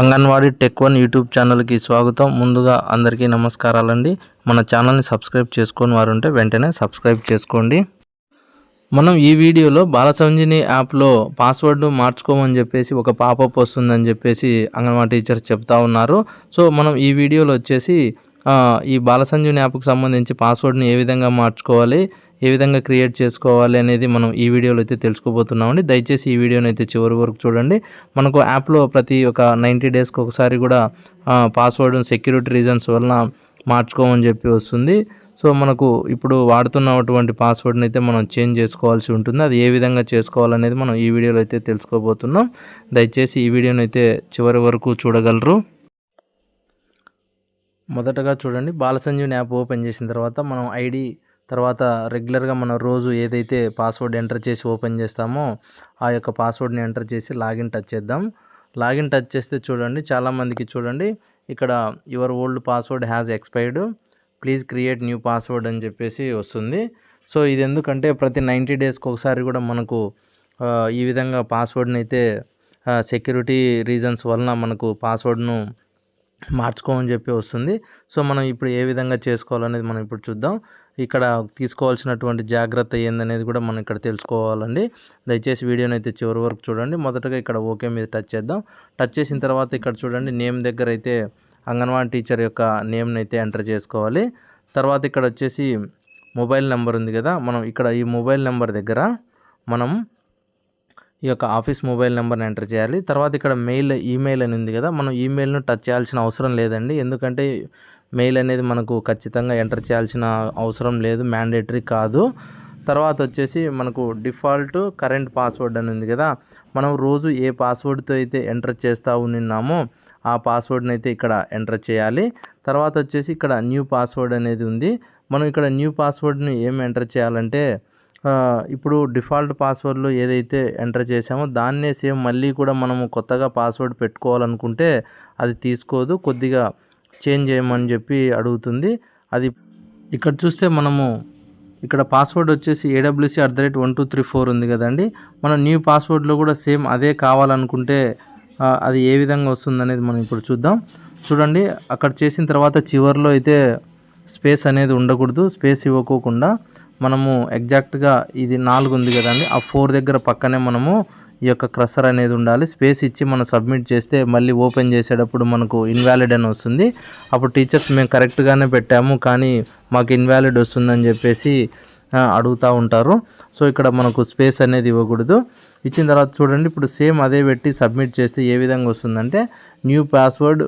Anganwadi tech one YouTube ఛానల్కి స్వాగతం. ముందుగా అందరికీ నమస్కారాలండి. మన ఛానల్ని సబ్స్క్రైబ్ చేసుకొని వారు ఉంటే వెంటనే సబ్స్క్రైబ్ చేసుకోండి. మనం ఈ వీడియోలో బాలసంజని యాప్లో పాస్వర్డ్ మార్చుకోమని చెప్పేసి ఒక పాపప్ వస్తుందని చెప్పేసి అంగన్వాడీ టీచర్స్ చెప్తా ఉన్నారు. సో మనం ఈ వీడియోలో వచ్చేసి ఈ బాలసంజీవని యాప్కి సంబంధించి పాస్వర్డ్ని ఏ విధంగా మార్చుకోవాలి ఏ విధంగా క్రియేట్ చేసుకోవాలి అనేది మనం ఈ వీడియోలో అయితే తెలుసుకోబోతున్నామండి. దయచేసి ఈ వీడియోని అయితే చివరి వరకు చూడండి. మనకు యాప్లో ప్రతి ఒక నైంటీ డేస్కి ఒకసారి కూడా పాస్వర్డ్ సెక్యూరిటీ రీజన్స్ వలన మార్చుకోమని చెప్పి వస్తుంది. సో మనకు ఇప్పుడు వాడుతున్నటువంటి పాస్వర్డ్ని అయితే మనం చేంజ్ చేసుకోవాల్సి ఉంటుంది. అది ఏ విధంగా చేసుకోవాలనేది మనం ఈ వీడియోలో అయితే తెలుసుకోబోతున్నాం. దయచేసి ఈ వీడియోని అయితే చివరి వరకు చూడగలరు. మొదటగా చూడండి. బాలసంజీవిని యాప్ ఓపెన్ చేసిన తర్వాత మనం ఐడి తర్వాత రెగ్యులర్గా మనం రోజు ఏదైతే పాస్వర్డ్ ఎంటర్ చేసి ఓపెన్ చేస్తామో ఆ యొక్క పాస్వర్డ్ని ఎంటర్ చేసి లాగిన్ టచ్ చేద్దాం. లాగిన్ టచ్ చేస్తే చూడండి చాలామందికి చూడండి ఇక్కడ your old password has expired please create new password అని చెప్పేసి వస్తుంది. సో ఇది ఎందుకంటే ప్రతి నైంటీ డేస్కి ఒకసారి కూడా మనకు ఈ విధంగా పాస్వర్డ్ని అయితే సెక్యూరిటీ రీజన్స్ వలన మనకు పాస్వర్డ్ను మార్చుకోమని చెప్పి వస్తుంది. సో మనం ఇప్పుడు ఏ విధంగా చేసుకోవాలనేది మనం ఇప్పుడు చూద్దాం. ఇక్కడ తీసుకోవాల్సినటువంటి జాగ్రత్త ఏందనేది కూడా మనం ఇక్కడ తెలుసుకోవాలండి. దయచేసి వీడియోని అయితే చివరి వరకు చూడండి. మొదటగా ఇక్కడ ఓకే మీద టచ్ చేద్దాం. టచ్ చేసిన తర్వాత ఇక్కడ చూడండి నేమ్ దగ్గర అయితే అంగన్వాడీ టీచర్ యొక్క నేమ్ని అయితే ఎంటర్ చేసుకోవాలి. తర్వాత ఇక్కడ వచ్చేసి మొబైల్ నెంబర్ ఉంది కదా మనం ఇక్కడ ఈ మొబైల్ నెంబర్ దగ్గర మనం ఈ యొక్క ఆఫీస్ మొబైల్ నెంబర్ని ఎంటర్ చేయాలి. తర్వాత ఇక్కడ మెయిల్ ఈమెయిల్ అని ఉంది కదా మనం ఈమెయిల్ను టచ్ చేయాల్సిన అవసరం లేదండి. ఎందుకంటే మెయిల్ అనేది మనకు ఖచ్చితంగా ఎంటర్ చేయాల్సిన అవసరం లేదు మ్యాండేటరీ కాదు. తర్వాత వచ్చేసి మనకు డిఫాల్ట్ కరెంట్ పాస్వర్డ్ అని ఉంది కదా మనం రోజు ఏ పాస్వర్డ్తో అయితే ఎంటర్ చేస్తూ ఉన్నామో ఆ పాస్వర్డ్ని అయితే ఇక్కడ ఎంటర్ చేయాలి. తర్వాత వచ్చేసి ఇక్కడ న్యూ పాస్వర్డ్ అనేది ఉంది. మనం ఇక్కడ న్యూ పాస్వర్డ్ని ఏం ఎంటర్ చేయాలంటే ఇప్పుడు డిఫాల్ట్ పాస్వర్డ్లో ఏదైతే ఎంటర్ చేసామో దాన్నే సేమ్ మళ్ళీ కూడా మనము కొత్తగా పాస్వర్డ్ పెట్టుకోవాలనుకుంటే అది తీసుకోదు. కొద్దిగా చేంజ్ చేయమని చెప్పి అడుగుతుంది. అది ఇక్కడ చూస్తే మనము ఇక్కడ పాస్వర్డ్ వచ్చేసి AWC at the rate one two three four ఉంది కదండి. మనం న్యూ పాస్వర్డ్లో కూడా సేమ్ అదే కావాలనుకుంటే అది ఏ విధంగా వస్తుంది అనేది మనం ఇప్పుడు చూద్దాం. చూడండి అక్కడ చేసిన తర్వాత చివర్లో అయితే స్పేస్ అనేది ఉండకూడదు స్పేస్ ఇవ్వకోకుండా. మనము ఎగ్జాక్ట్గా ఇది నాలుగు ఉంది కదండి. ఆ ఫోర్ దగ్గర పక్కనే మనము ఈ యొక్క క్రషర్ అనేది ఉండాలి. స్పేస్ ఇచ్చి మనం సబ్మిట్ చేస్తే మళ్ళీ ఓపెన్ చేసేటప్పుడు మనకు ఇన్వాలిడ్ అని వస్తుంది. అప్పుడు టీచర్స్ మేము కరెక్ట్గానే పెట్టాము. కానీ మాకు ఇన్వాలిడ్ వస్తుందని చెప్పేసి అడుగుతూ ఉంటారు. సో ఇక్కడ మనకు స్పేస్ అనేది ఇవ్వకూడదు. ఇచ్చిన తర్వాత చూడండి. ఇప్పుడు సేమ్ అదే పెట్టి సబ్మిట్ చేస్తే ఏ విధంగా వస్తుందంటే new password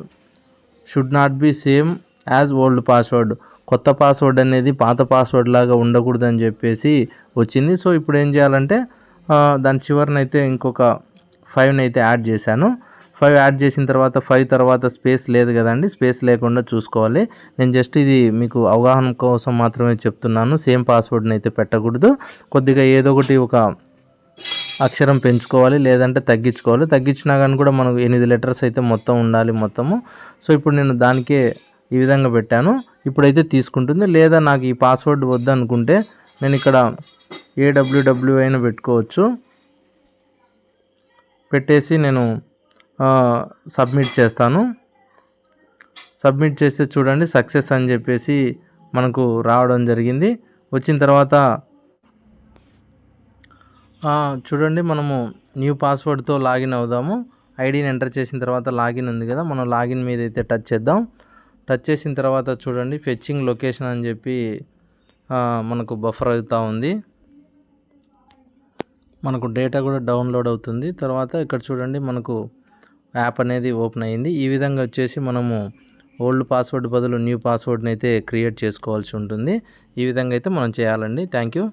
should not be same as old password. కొత్త పాస్వర్డ్ అనేది పాత పాస్వర్డ్ లాగా ఉండకూడదు అని చెప్పేసి వచ్చింది. సో ఇప్పుడు ఏం చేయాలంటే దాని చివరినైతే ఇంకొక ఫైవ్ని అయితే యాడ్ చేశాను. ఫైవ్ యాడ్ చేసిన తర్వాత ఫైవ్ తర్వాత స్పేస్ లేదు కదండి స్పేస్ లేకుండా చూసుకోవాలి. నేను జస్ట్ ఇది మీకు అవగాహన కోసం మాత్రమే చెప్తున్నాను. సేమ్ పాస్వర్డ్ని అయితే పెట్టకూడదు. కొద్దిగా ఏదో ఒకటి ఒక అక్షరం పెంచుకోవాలి లేదంటే తగ్గించుకోవాలి. తగ్గించినా కానీ కూడా మనకు ఎనిమిది లెటర్స్ అయితే మొత్తం ఉండాలి మొత్తము. సో ఇప్పుడు నేను దానికే ఈ విధంగా పెట్టాను. ఇప్పుడైతే తీసుకుంటుంది. లేదా నాకు ఈ పాస్వర్డ్ వద్దనుకుంటే నేను ఇక్కడ ఏడబ్ల్యూడబ్ల్యూ అయినా పెట్టుకోవచ్చు. పెట్టేసి నేను సబ్మిట్ చేస్తాను. సబ్మిట్ చేస్తే చూడండి సక్సెస్ అని చెప్పేసి మనకు రావడం జరిగింది. వచ్చిన తర్వాత చూడండి మనము న్యూ పాస్వర్డ్తో లాగిన్ అవుదాము. ఐడిని ఎంటర్ చేసిన తర్వాత లాగిన్ ఉంది కదా మనం లాగిన్ మీద అయితే టచ్ చేద్దాం. టచ్ చేసిన తర్వాత చూడండి ఫెచ్చింగ్ లొకేషన్ అని చెప్పి మనకు బఫర్ అవుతూ ఉంది. మనకు డేటా కూడా డౌన్లోడ్ అవుతుంది. తర్వాత ఇక్కడ చూడండి మనకు యాప్ అనేది ఓపెన్ అయ్యింది ఈ విధంగా వచ్చేసి మనము ఓల్డ్ పాస్వర్డ్ బదులు న్యూ పాస్వర్డ్ని అయితే క్రియేట్ చేసుకోవాల్సి ఉంటుంది. ఈ విధంగా అయితే మనం చేయాలండి. Thank you